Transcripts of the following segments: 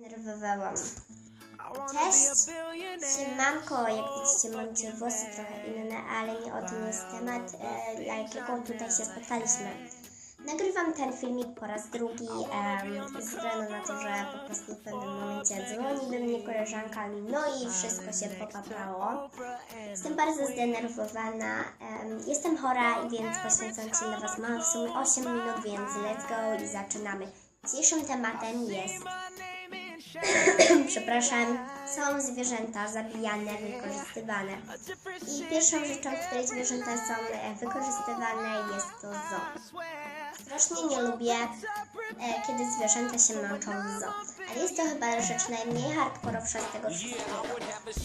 Nerwowałam. Cześć! Siemanko, jak widzicie mam dzisiaj włosy trochę inne, ale nie o tym jest temat, e, dla jakiego tutaj się spotkaliśmy. Nagrywam ten filmik po raz drugi em, ze względu na to, że po prostu w pewnym momencie dzwoni do mnie koleżanka, no i wszystko się popaprało. Jestem bardzo zdenerwowana, em, jestem chora, więc poświęcam się dla Was. Mam w sumie 8 minut, więc let's go i zaczynamy. Dzisiejszym tematem jest przepraszam, są zwierzęta zabijane, wykorzystywane. I pierwszą rzeczą, której zwierzęta są e, wykorzystywane jest to zoo. Strasznie nie lubię, e, kiedy zwierzęta się męczą w zoo. Ale jest to chyba rzecz najmniej hardkorowsza z tego wszystkiego.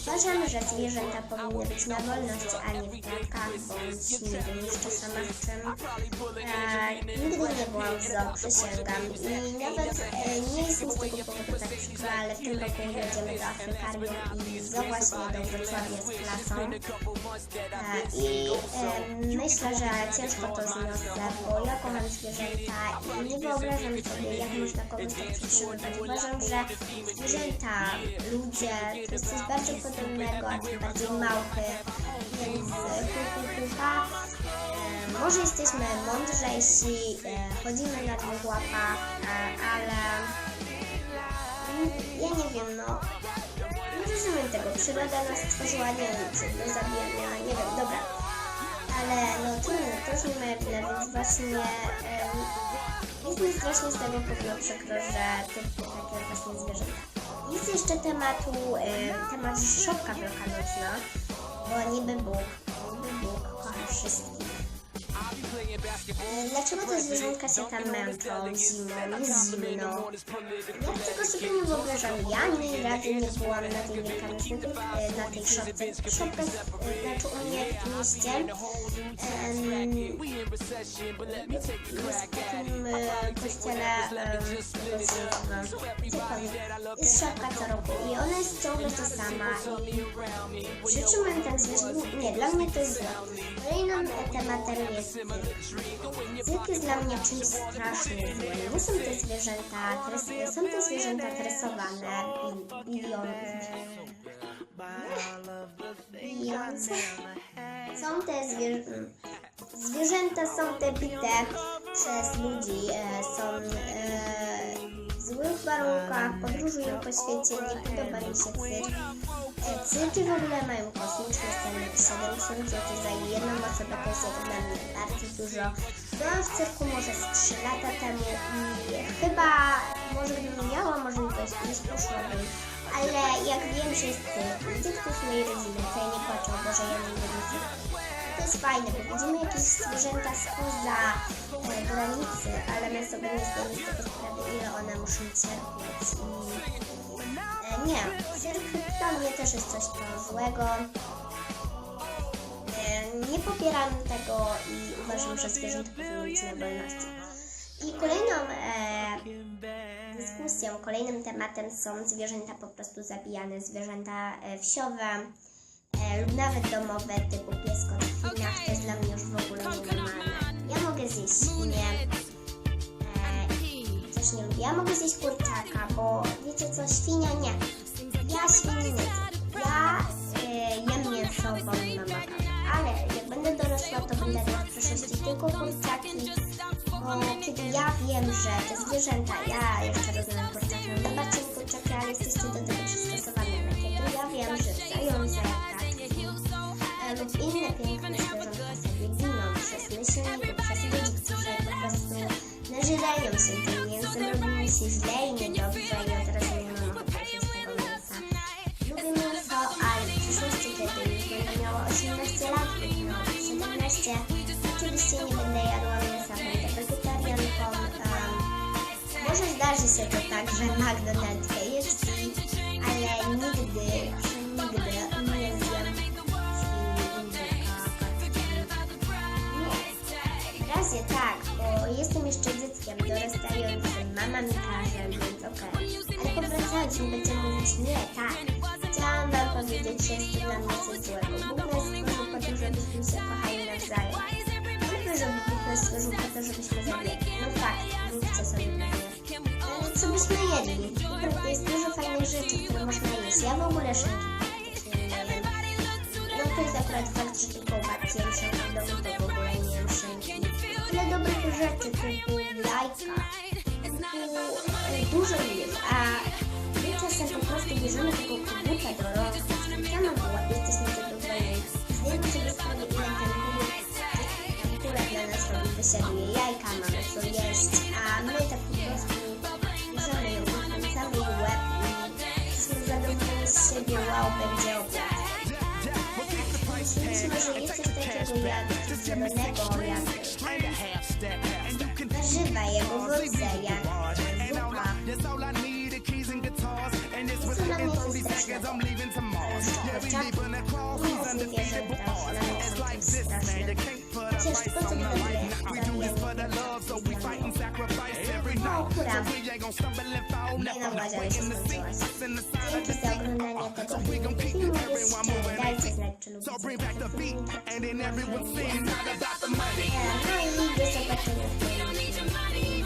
Uważam, że zwierzęta powinny być na wolności, a nie w klatkach, bądź nie wiem jeszcze sama w czym. E, nigdy nie byłam w zoo, przysięgam. I nawet e, nie jest mi z tego powodu tak przykro, ale w tym roku jedziemy do Afrykarium i zoo właśnie do Wrocławia z klasą. E, I e, myślę, że ciężko to zniosę, bo ja kocham zwierzęta i nie wyobrażam sobie, jak można kogoś tak przetrzymywać. Uważam, że zwierzęta, ludzie to jest coś bardzo podobnego, a tym bardziej małpy, więc kukukuka. E, może jesteśmy mądrzejsi, e, chodzimy na dwóch łapach, ale ja nie wiem, no nie rozumiem tego. Przyroda nas stworzyła, nie czy do zabijania, nie wiem, dobra. Ale no nie, to już nie moja wina, więc właśnie jest mi strasznie z tego powodu przykro, że tylko takie właśnie zwierzęta. Jest jeszcze tematu, em, temat szopka wielkanocna, bo niby Bóg, niby Bóg kocha wszystkich. Dlaczego te zwierzątka się tam męczą zimą, jest zimno? Ja tego sobie nie wyobrażam. Ja ani razu nie byłam na tej wielkanocnej, e, na tej szopce. Szopka, e, znaczy u mnie w mieście, jest w takim e, kościele, e, jest szopka co roku i ona jest ciągle ta sama i przytrzymuję ten zwierzę, nie, dla mnie to jest złe. Kolejnym e, tematem jest cyrk. Cyrk jest dla mnie czymś strasznie złym. Nie są te zwierzęta, są te zwierzęta tresowane, bil, bilion, biliące. Są te zwierzę, zwierzęta są te bite przez ludzi, e, są e, w złych warunkach, podróżują po świecie, nie podoba mi się cyrk. E, Cyrki w ogóle mają kosmiczne ceny, 700 zł za jedną osobę to jest dla mnie bardzo dużo. Byłam w cyrku może z 3 lata temu i chyba, może gdybym miała możliwość, już poszłabym. Ale jak wiem, że jest cyrk, gdzie ktoś mojej rodziny, to ja nie płaczę, o Boże, ja nie lubię cyrku. To jest fajne, bo widzimy jakieś zwierzęta spoza e, granicy, ale my sobie nie zdajemy z tego sprawy, ile one muszą cierpieć. I E, Nie, cyrk dla mnie też jest coś to złego. E, Nie popieram tego i uważam, że zwierzęta powinny być na wolności. I kolejną e, dyskusją, kolejnym tematem są zwierzęta po prostu zabijane, zwierzęta e, wsiowe lub nawet domowe typu piesko w Chinach. To jest dla mnie już w ogóle nienormalne. Ja mogę zjeść świnię, e, coś nie lubię. Ja mogę zjeść kurczaka, bo wiecie co, świnia nie. Ja świni nie. Ja y, jem mięso, bo mi mama. Ale jak będę dorosła, to będę w przyszłości tylko kurczaki, bo kiedy ja wiem, że te zwierzęta, ja jeszcze rozumiem kurczaki, no zobaczcie kurczaki, ale jesteście do tego przystosowane. Тут именно пенка сражаться. но мы сейчас начинаем, сейчас идет сюжет попросту. Нажираемся, клиентам рубимся, зляйни, то вдвоем разумеем профессионалица. Любим инфо, альф, шестик это, я имела 18 лет, но 17, через 7 mama mi każe, więc okej. Ale powracając, będziemy mówić nie, tak. Chciałam wam powiedzieć, że jest to dla mnie coś złego. Bóg nas stworzył po to, żebyśmy się kochali nawzajem. Nie żeby Bóg nas stworzył po to, żebyśmy zabijali. No fakt, mówcie sobie pewnie. Ale co byśmy jedli? Naprawdę jest dużo Więc ja w ogóle szynki. No to jest akurat fakt, że tylko u babci jem szynkę w domu, to w ogóle nie jem szynki. Tyle dobrych rzeczy, typu jajka, dużo jest, a my czasem po prostu bierzemy tego koguta do rąk, sama była, jesteśmy zadowoleni. Zdajemy sobie sprawę, ile ten kogut akurat dla nas robi, wysiaduje jajka, mamy co jeść, a my tak po prostu bierzemy ją, wykręcamy jej łeb i jesteśmy zadowoleni z siebie, wow, będzie obiad. Myśleliśmy, że jest coś takiego jak zielonego, jak hands, I'm leaving to Mars. Yeah, we leaving across these undefeatable odds. It's like this, man, you can't put a price on the life. We do this for the love, so we fight and sacrifice every night. So we ain't gonna stumble and fall, never break in the seat. Us in the side of the seat. So uh, we gon' keep everyone moving. So bring back the beat, and then everyone sing. Not about the money. We don't need your money.